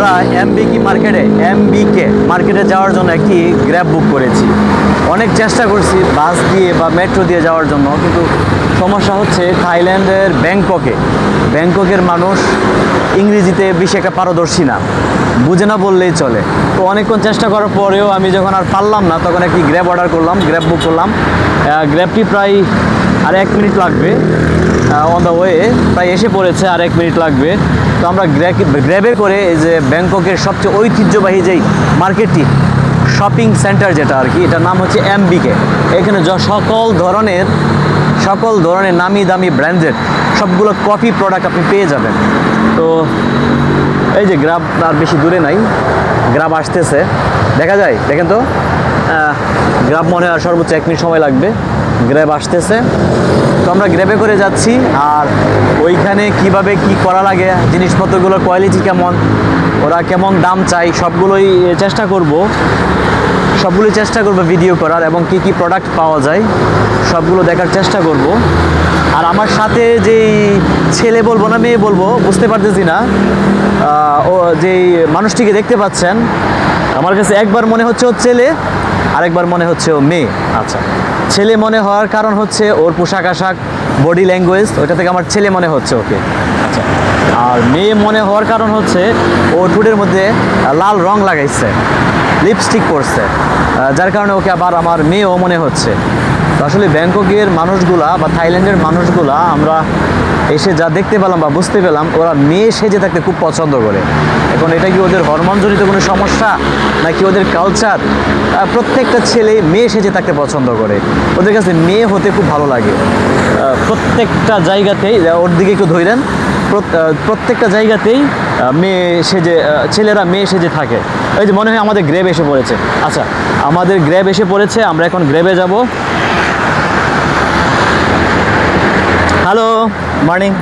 আমরা এমবিকি মার্কেটে এমবিকে মার্কেটে যাওয়ার জন্য একটি গ্র্যাব বুক করেছি। অনেক চেষ্টা করছি বাস দিয়ে বা মেট্রো দিয়ে যাওয়ার জন্য, কিন্তু সমস্যা হচ্ছে থাইল্যান্ডের ব্যাংককে। ব্যাংককের মানুষ ইংরেজিতে বেশি একটা পারদর্শী না, বুঝে না বললেই চলে। তো অনেকক্ষণ চেষ্টা করার পরেও আমি যখন আর পারলাম না, তখন একটি গ্র্যাব অর্ডার করলাম গ্র্যাব বুক করলাম। গ্র্যাবটি প্রায় আর এক মিনিট লাগবে। অন দ্য ওয়ে প্রায় এসে পড়েছে আর এক মিনিট লাগবে। তো আমরা গ্র্যাবে করে এই যে ব্যাংককের সবচেয়ে ঐতিহ্যবাহী যেই মার্কেটটি শপিং সেন্টার যেটা আর কি, এটার নাম হচ্ছে এমবিকে এখানে সকল ধরনের সকল ধরনের নামি দামি ব্র্যান্ডেড সবগুলো কফি প্রোডাক্ট আপনি পেয়ে যাবেন। তো এই যে গ্রাব আর বেশি দূরে নাই গ্রাব আসতেছে। দেখা যায়, দেখেন তো? গ্রাব মনে হয় সর্বোচ্চ এক মিনিট সময় লাগবে। গ্র্যাব আসতেছে। তো আমরা গ্র্যাবে করে যাচ্ছি আর ওইখানে কীভাবে কি করা লাগে জিনিসপত্রগুলোর কোয়ালিটি কেমন, ওরা কেমন দাম চাই সবগুলোই চেষ্টা করব। সবগুলোই চেষ্টা করব ভিডিও করার এবং কি কি প্রোডাক্ট পাওয়া যায়, সবগুলো দেখার চেষ্টা করব। আর আমার সাথে যেই ছেলে বলব না মেয়ে বলব, বুঝতে পারতেছি না ও যেই মানুষটিকে দেখতে পাচ্ছেন, আমার কাছে একবার মনে হচ্ছে ও ছেলে। আরেকবার মনে হচ্ছে ও মেয়ে। আচ্ছা। ছেলে মনে হওয়ার কারণ হচ্ছে ওর পোশাক আশাক বডি ল্যাঙ্গুয়েজ ওইটা থেকে আমার ছেলে মনে হচ্ছে ওকে। আচ্ছা। আর মেয়ে মনে হওয়ার কারণ হচ্ছে ও ঠোঁটের মধ্যে লাল রং লাগাইছে লিপস্টিক পরছে যার কারণে ওকে আবার আমার মেয়েও মনে হচ্ছে। আসলে ব্যাংককের মানুষগুলা বা থাইল্যান্ডের মানুষগুলা আমরা এসে যা দেখতে পেলাম বা বুঝতে পেলাম, ওরা মেয়ে সেজে থাকতে খুব পছন্দ করে। এখন এটা কি ওদের হরমোনজনিত কোনো সমস্যা? নাকি ওদের কালচার প্রত্যেকটা ছেলে মেয়ে সেজে থাকতে পছন্দ করে। ওদের কাছে মেয়ে হতে খুব ভালো লাগে। প্রত্যেকটা জায়গাতেই ওর দিকে একটু ধরেন প্রত- প্রত্যেকটা জায়গাতেই মেয়ে সেজে ছেলেরা মেয়ে সেজে থাকে। ওই যে মনে হয় আমাদের গ্রেব এসে পড়েছে। আচ্ছা আমাদের গ্রেব এসে পড়েছে, আমরা এখন গ্রেবে যাব। Hello, morning.